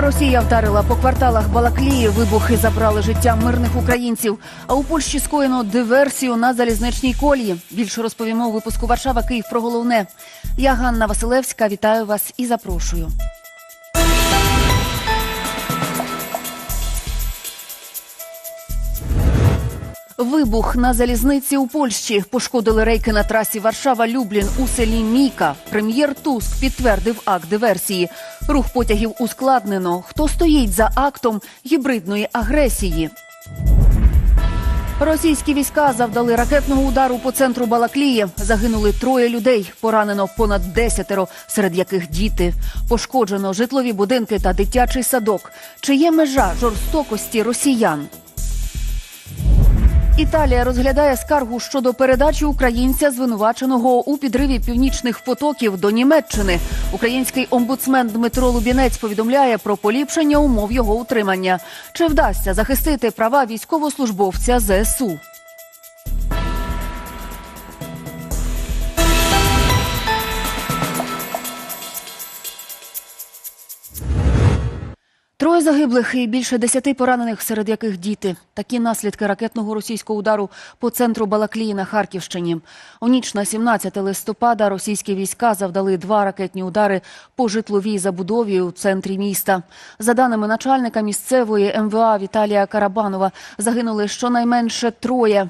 Росія вдарила по кварталах Балаклії. Вибухи забрали життя мирних українців. А у Польщі скоєно диверсію на залізничній колії. Більше розповімо у випуску Варшава Київ про головне. Я Ганна Василевська. Вітаю вас і запрошую. Вибух на залізниці у Польщі пошкодили рейки на трасі Варшава-Люблін у селі Міка. Прем'єр Туск підтвердив акт диверсії. Рух потягів ускладнено. Хто стоїть за актом гібридної агресії? Російські війська завдали ракетного удару по центру Балаклії. Загинули троє людей, поранено понад десятеро, серед яких діти. Пошкоджено житлові будинки та дитячий садок. Чи є межа жорстокості росіян? Італія розглядає скаргу щодо передачі українця, звинуваченого у підриві північних потоків до Німеччини. Український омбудсмен Дмитро Лубінець повідомляє про поліпшення умов його утримання. Чи вдасться захистити права військовослужбовця ЗСУ? Загиблих і більше десяти поранених, серед яких діти. Такі наслідки ракетного російського удару по центру Балаклії на Харківщині. У ніч на 17 листопада російські війська завдали два ракетні удари по житловій забудові у центрі міста. За даними начальника місцевої МВА Віталія Карабанова, загинули щонайменше троє.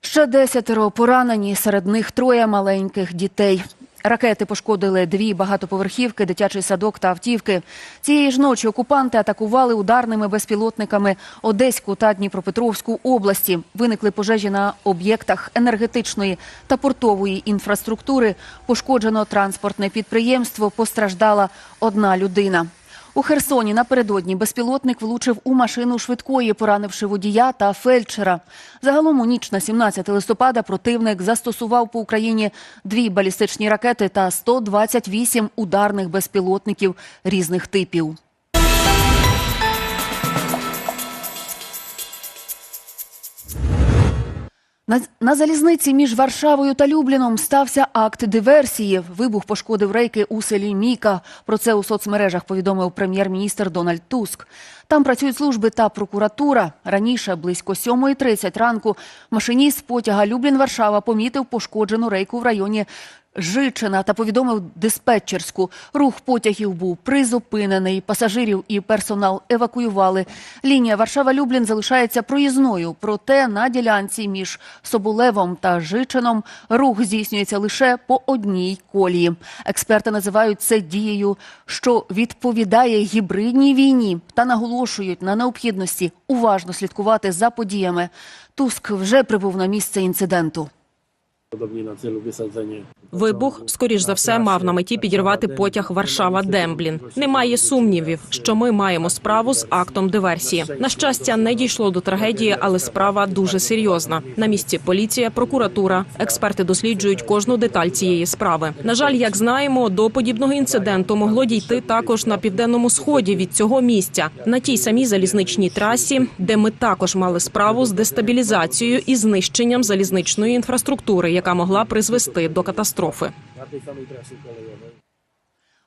Ще десятеро поранені, серед них троє маленьких дітей. Ракети пошкодили дві багатоповерхівки, дитячий садок та автівки. Цієї ж ночі окупанти атакували ударними безпілотниками Одеську та Дніпропетровську області. Виникли пожежі на об'єктах енергетичної та портової інфраструктури. Пошкоджено транспортне підприємство. Постраждала одна людина. У Херсоні напередодні безпілотник влучив у машину швидкої, поранивши водія та фельдшера. Загалом у ніч на 17 листопада противник застосував по Україні дві балістичні ракети та 128 ударних безпілотників різних типів. На, на залізниці між Варшавою та Любліном стався акт диверсії. Вибух пошкодив рейки у селі Міка. Про це у соцмережах повідомив прем'єр-міністр Дональд Туск. Там працюють служби та прокуратура. Раніше, близько 7.30 ранку, машиніст потяга Люблін-Варшава помітив пошкоджену рейку в районі Жичина та повідомив диспетчерську. Рух потягів був призупинений. Пасажирів і персонал евакуювали. Лінія Варшава-Люблін залишається проїзною. Проте на ділянці між Соболевом та Жичином рух здійснюється лише по одній колії. Експерти називають це дією, що відповідає гібридній війні, та наголошують на необхідності уважно слідкувати за подіями. Туск вже прибув на місце інциденту. Podobnie na celu wysadzenie. Вибух, скоріш за все, мав на меті підірвати потяг Варшава-Демблін. Немає сумнівів, що ми маємо справу з актом диверсії. На щастя, не дійшло до трагедії, але справа дуже серйозна. На місці поліція, прокуратура, експерти досліджують кожну деталь цієї справи. На жаль, як знаємо, до подібного інциденту могло дійти також на південному сході від цього місця, на тій самій залізничній трасі, де ми також мали справу з дестабілізацією і знищенням залізничної інфраструктури, яка могла призвести до катастрофи.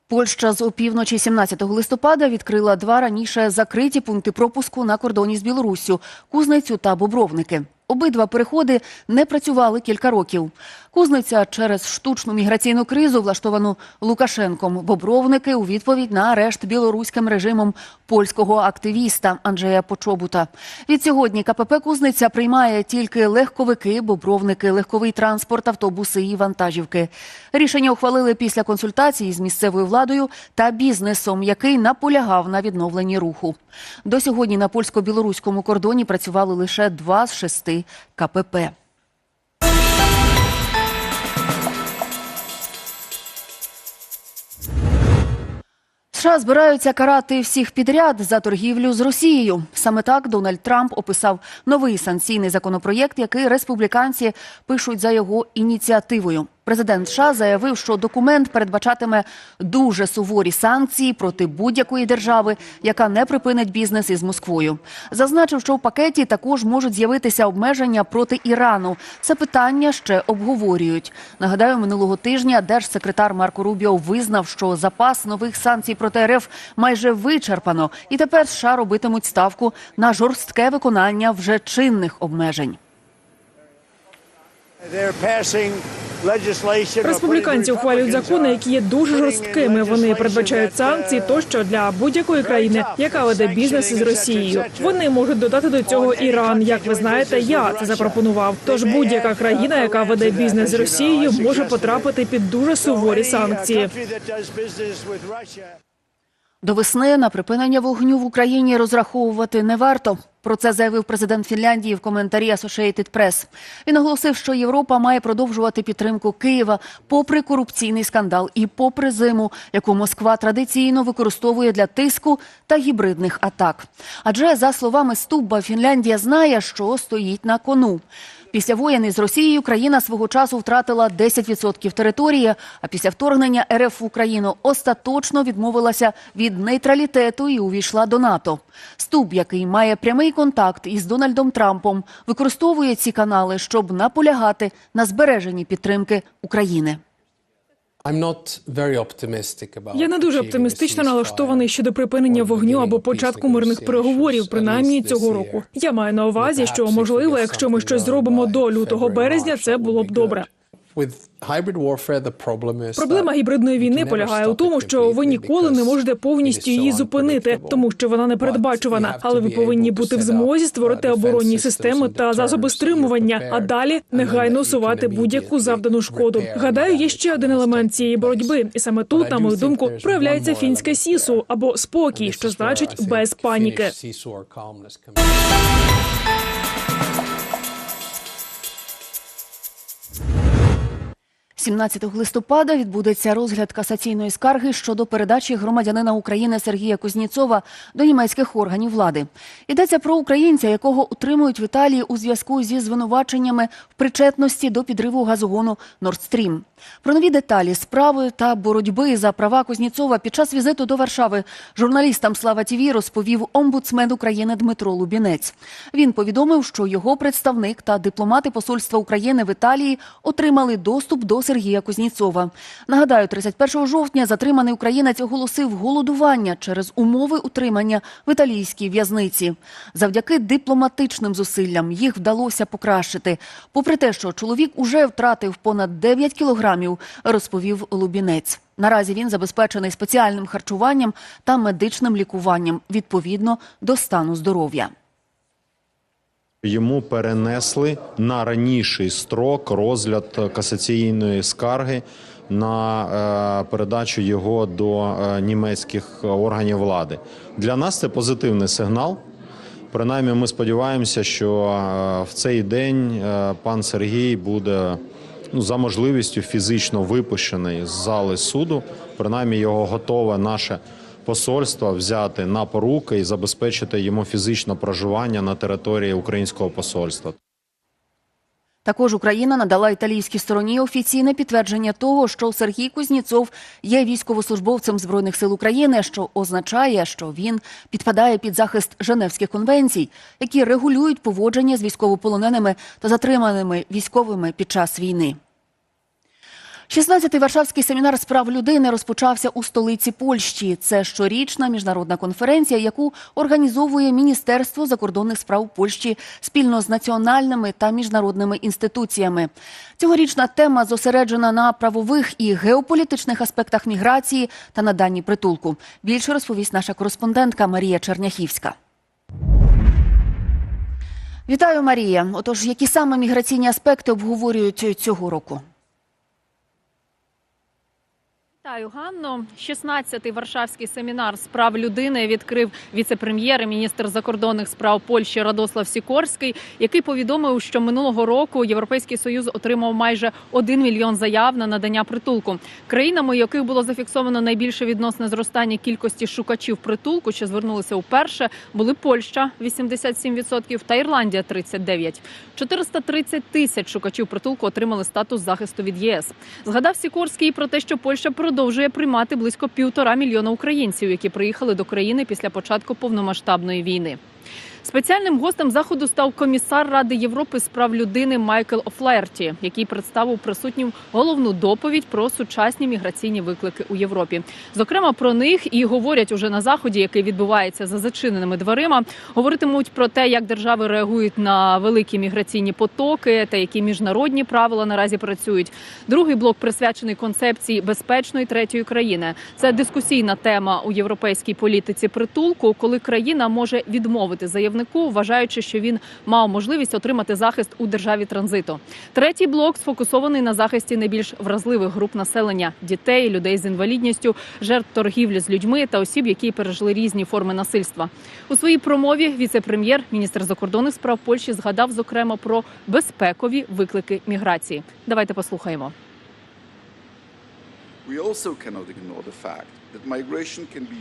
Польща з опівночі 17 листопада відкрила два раніше закриті пункти пропуску на кордоні з Білоруссю – Кузницю та Бобровники. Обидва переходи не працювали кілька років. Кузниця через штучну міграційну кризу, влаштовану Лукашенком. Бобровники у відповідь на арешт білоруським режимом польського активіста Анджея Почобута. Від сьогодні КПП Кузниця приймає тільки легковики, бобровники, легковий транспорт, автобуси і вантажівки. Рішення ухвалили після консультації з місцевою владою та бізнесом, який наполягав на відновленні руху. До сьогодні на польсько-білоруському кордоні працювали лише два з шести КПП. США збираються карати всіх підряд за торгівлю з Росією. Саме так Дональд Трамп описав новий санкційний законопроєкт, який республіканці пишуть за його ініціативою. Президент США заявив, що документ передбачатиме дуже суворі санкції проти будь-якої держави, яка не припинить бізнес із Москвою. Зазначив, що в пакеті також можуть з'явитися обмеження проти Ірану. Це питання ще обговорюють. Нагадаю, минулого тижня держсекретар Марко Рубіо визнав, що запас нових санкцій проти РФ майже вичерпано, і тепер США робитимуть ставку на жорстке виконання вже чинних обмежень. Республіканці ухвалюють закони, які є дуже жорсткими. Вони передбачають санкції тощо для будь-якої країни, яка веде бізнес із Росією. Вони можуть додати до цього Іран. Як ви знаєте, я це запропонував. Тож будь-яка країна, яка веде бізнес з Росією, може потрапити під дуже суворі санкції. До весни на припинення вогню в Україні розраховувати не варто. Про це заявив президент Фінляндії в коментарі Associated Press. Він оголосив, що Європа має продовжувати підтримку Києва попри корупційний скандал і попри зиму, яку Москва традиційно використовує для тиску та гібридних атак. Адже за словами Стубба, Фінляндія знає, що стоїть на кону. Після воєни з Росією країна свого часу втратила 10% території, а після вторгнення РФ в Україну остаточно відмовилася від нейтралітету і увійшла до НАТО. Стуб, який має прямий контакт із Дональдом Трампом, використовує ці канали, щоб наполягати на збереженні підтримки України. Я не дуже оптимістично налаштований щодо припинення вогню або початку мирних переговорів, принаймні цього року. Я маю на увазі, що можливо, якщо ми щось зробимо до лютого березня, це було б добре. Проблема гібридної війни полягає у тому, що ви ніколи не можете повністю її зупинити, тому що вона не передбачувана. Але ви повинні бути в змозі створити оборонні системи та засоби стримування, а далі негайно усувати будь-яку завдану шкоду. Гадаю, є ще один елемент цієї боротьби, і саме тут, на мою думку, проявляється фінське сісу або спокій, що значить без паніки. 17 листопада відбудеться розгляд касаційної скарги щодо передачі громадянина України Сергія Кузніцова до німецьких органів влади. Йдеться про українця, якого утримують в Італії у зв'язку зі звинуваченнями в причетності до підриву газогону Stream. Про нові деталі справи та боротьби за права Кузніцова під час візиту до Варшави журналістам Слава ТІВІ розповів омбудсмен України Дмитро Лубінець. Він повідомив, що його представник та дипломати посольства України в Італії отримали доступ до Сергія Кузніцова. Нагадаю, 31 жовтня затриманий українець оголосив голодування через умови утримання в італійській в'язниці. Завдяки дипломатичним зусиллям їх вдалося покращити. Попри те, що чоловік уже втратив понад 9 кілограмів, розповів Лубінець. Наразі він забезпечений спеціальним харчуванням та медичним лікуванням відповідно до стану здоров'я. Йому перенесли на раніший строк розгляд касаційної скарги на е, передачу його до е, німецьких органів влади. Для нас це позитивний сигнал. Принаймні, ми сподіваємося, що е, в цей день пан Сергій буде ну, за можливістю фізично випущений з зали суду. Принаймні, його готове наше посольство взяти на поруки і забезпечити йому фізичне проживання на території українського посольства. Також Україна надала італійській стороні офіційне підтвердження того, що Сергій Кузніцов є військовослужбовцем збройних сил України, що означає, що він підпадає під захист Женевських конвенцій, які регулюють поводження з військовополоненими та затриманими військовими під час війни. 16-й Варшавський семінар з прав людини розпочався у столиці Польщі. Це щорічна міжнародна конференція, яку організовує Міністерство закордонних справ Польщі спільно з національними та міжнародними інституціями. Цьогорічна тема зосереджена на правових і геополітичних аспектах міграції та наданні притулку. Більше розповість наша кореспондентка Марія Черняхівська. Вітаю, Марія. Отож, які саме міграційні аспекти обговорюють цього року? Вітаю, Ганно. 16-й Варшавський семінар з прав людини відкрив віце-прем'єр і міністр закордонних справ Польщі Радослав Сікорський, який повідомив, що минулого року Європейський союз отримав майже 1 мільйон заяв на надання притулку. Країнами, яких було зафіксовано найбільше відносне зростання кількості шукачів притулку, що звернулися вперше, були Польща 87% та Ірландія 39%. 430 тисяч шукачів притулку отримали статус захисту від ЄС. Згадав Сікорський про те, що Польща продовжує приймати близько півтора мільйона українців, які приїхали до країни після початку повномасштабної війни. Спеціальним гостем заходу став комісар Ради Європи з прав людини Майкл Офлерті, який представив присутнім головну доповідь про сучасні міграційні виклики у Європі. Зокрема, про них і говорять уже на заході, який відбувається за зачиненими дверима. Говоритимуть про те, як держави реагують на великі міграційні потоки та які міжнародні правила наразі працюють. Другий блок присвячений концепції безпечної третьої країни. Це дискусійна тема у європейській політиці притулку, коли країна може відмовити заявнику, вважаючи, що він мав можливість отримати захист у державі транзиту. Третій блок сфокусований на захисті найбільш вразливих груп населення дітей, людей з інвалідністю, жертв торгівлі з людьми та осіб, які пережили різні форми насильства. У своїй промові віце-прем'єр, міністр закордонних справ Польщі, згадав зокрема про безпекові виклики міграції. Давайте послухаємо.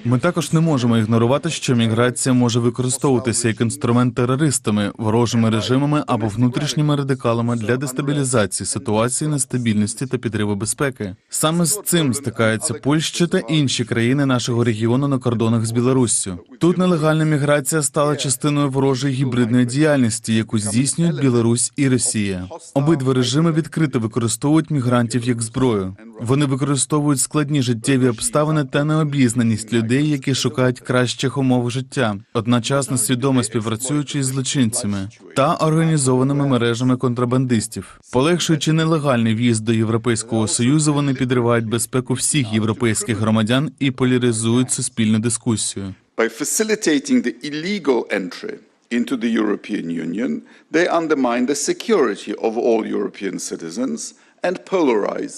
Ми також не можемо ігнорувати, що міграція може використовуватися як інструмент терористами, ворожими режимами або внутрішніми радикалами для дестабілізації ситуації нестабільності та підриву безпеки. Саме з цим стикаються Польща та інші країни нашого регіону на кордонах з Білоруссю. Тут нелегальна міграція стала частиною ворожої гібридної діяльності, яку здійснюють Білорусь і Росія. Обидва режими відкрито використовують мігрантів як зброю. Вони використовують складні життєві обставини та необізнаність людей, які шукають кращих умов життя, одночасно свідомо співпрацюючи із злочинцями та організованими мережами контрабандистів. Полегшуючи нелегальний в'їзд до Європейського союзу, вони підривають безпеку всіх європейських громадян і поляризують суспільну дискусію. by facilitating the illegal entry into the European Union, they undermine the security of all European citizens and polarize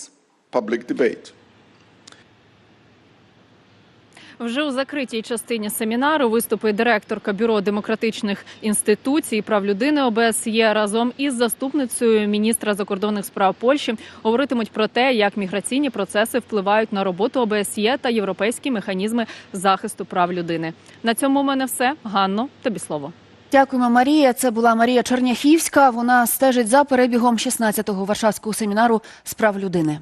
public debate. Вже у закритій частині семінару виступить директорка бюро демократичних інституцій і прав людини ОБСЄ разом із заступницею міністра закордонних справ Польщі. Говоритимуть про те, як міграційні процеси впливають на роботу ОБСЄ та європейські механізми захисту прав людини. На цьому в мене все. Ганно, тобі слово. Дякуємо, Марія. Це була Марія Черняхівська. Вона стежить за перебігом 16-го Варшавського семінару з прав людини.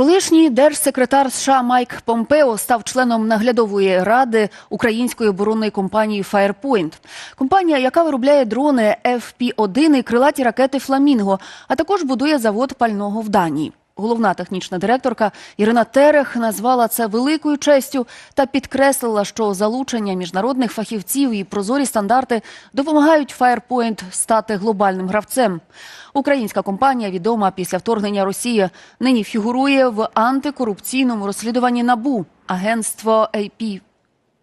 Колишній держсекретар США Майк Помпео став членом наглядової ради української оборонної компанії Firepoint. Компанія, яка виробляє дрони FP-1 і крилаті ракети Фламінго, а також будує завод пального в Данії. Головна технічна директорка Ірина Терех назвала це великою честю та підкреслила, що залучення міжнародних фахівців і прозорі стандарти допомагають Firepoint стати глобальним гравцем. Українська компанія, відома після вторгнення Росії, нині фігурує в антикорупційному розслідуванні НАБУ. Агентство AP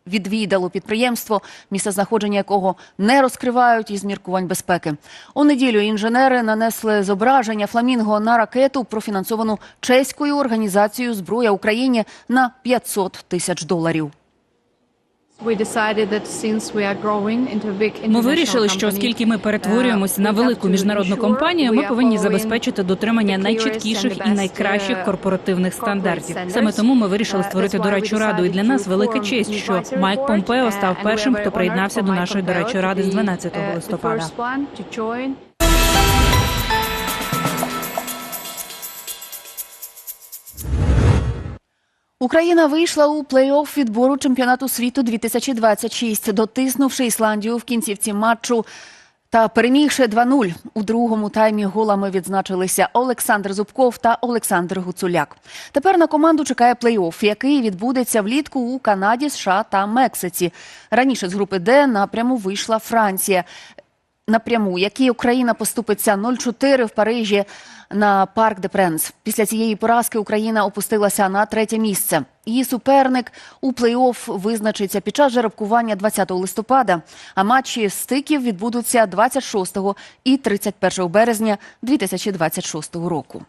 відвідало підприємство, місцезнаходження якого не розкривають із міркувань безпеки. У неділю інженери нанесли зображення фламінго на ракету, профінансовану чеською організацією Зброя Україні на 500 тисяч доларів. Ми вирішили, що оскільки ми перетворюємось на велику міжнародну компанію, ми повинні забезпечити дотримання найчіткіших і найкращих корпоративних стандартів. Саме тому ми вирішили створити дорадчу раду. І для нас велика честь, що Майк Помпео став першим, хто приєднався до нашої дорадчої ради з 12 листопада. Україна вийшла у плей-офф відбору чемпіонату світу 2026, дотиснувши Ісландію в кінцівці матчу та перемігши 2-0. У другому таймі голами відзначилися Олександр Зубков та Олександр Гуцуляк. Тепер на команду чекає плей-офф, який відбудеться влітку у Канаді, США та Мексиці. Раніше з групи Д напряму вийшла Франція. Напряму, якій Україна поступиться 0-4 в Парижі на Парк де Пренс. Після цієї поразки Україна опустилася на третє місце. Її суперник у плей-офф визначиться під час жеребкування 20 листопада. А матчі стиків відбудуться 26 і 31 березня 2026 року.